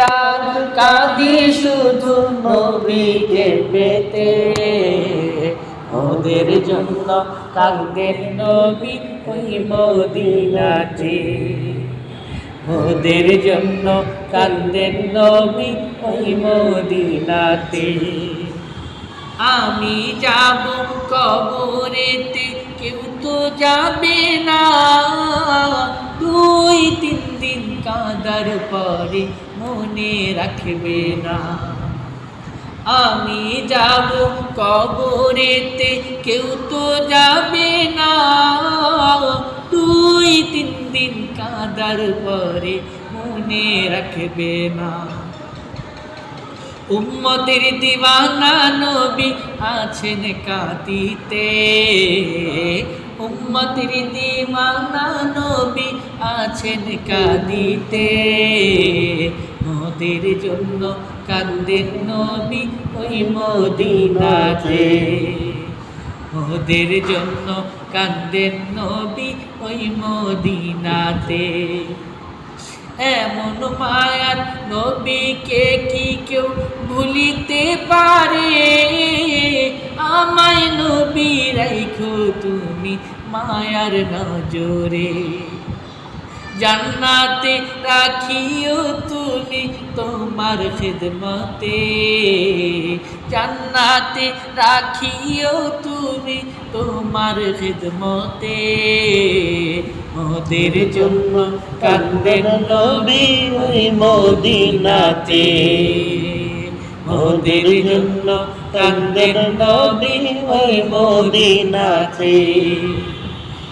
রাত কাঁদি শুধু নবীকে পেতে। ওদের জন্য কাঁদেন নবী ওই মদিনাতে। ওদের জন্য কান্দেন নবী ওই মদিনাতে। আমি যাব কবরেতে, কেউ তো যাবে না কাঁদার পরে মনে রাখবে না। আমি যাব কবরেতে, কেউ তো যাবে না। দুই তিন দিন কাঁদার পরে মনে রাখবে না। উম্মতের দিওয়ানা নবী আছেন কাঁদিতে। উম্মতের দিওয়ানা নবী আছেন কাঁদিতে। মোদের জন্য কান্দেন নবী ওই মদিনাতে। মোদের জন্য কান্দেন নবী ওই মদিনাতে। এমন মায়ার নবীকে কি কেউ মায়ার নজরে। জান্নাতে রাখিও তুমি তোমার খেদমতে। জান্নাতে রাখিও তুমি তোমার খেদমতে। ওদের জন্য কান্দেন নবী ওই মদিনাতে। ওদের জন্য কান্দেন নবী ওই মদিনাতে।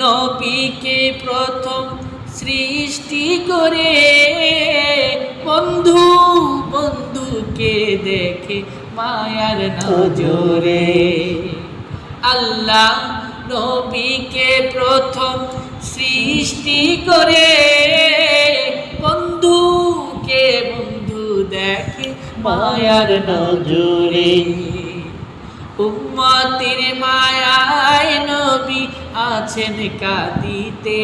নবীকে প্রথম সৃষ্টি করে বন্ধু বন্ধুকে দেখে মায়ার নজরে। আল্লাহ নবীকে প্রথম সৃষ্টি করে বন্ধুকে বন্ধু দেখে মায়ার নজরে। উম্মতির মায়ায় নবী আছেন কাঁদিতে।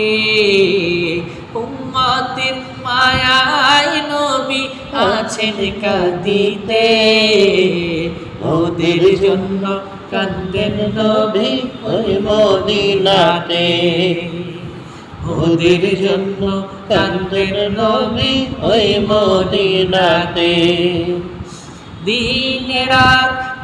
উম্মতির মায়ায় নবী আছেন কাঁদিতে। ওদের জন্য কান্দেন নবী ওই মদিনাতে। ওদের জন্য কান্দেন নবী ওই মদিনাতে। দিন রাত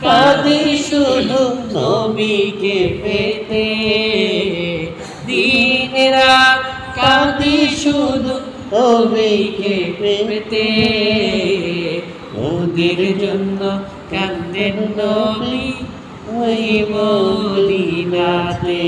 কাঁদি শুধু নবীকে পেতে। দিন রাত কাঁদি শুধু নবীকে পেতে। ওদের জন্য কান্দেন নবী ওই মদিনাতে।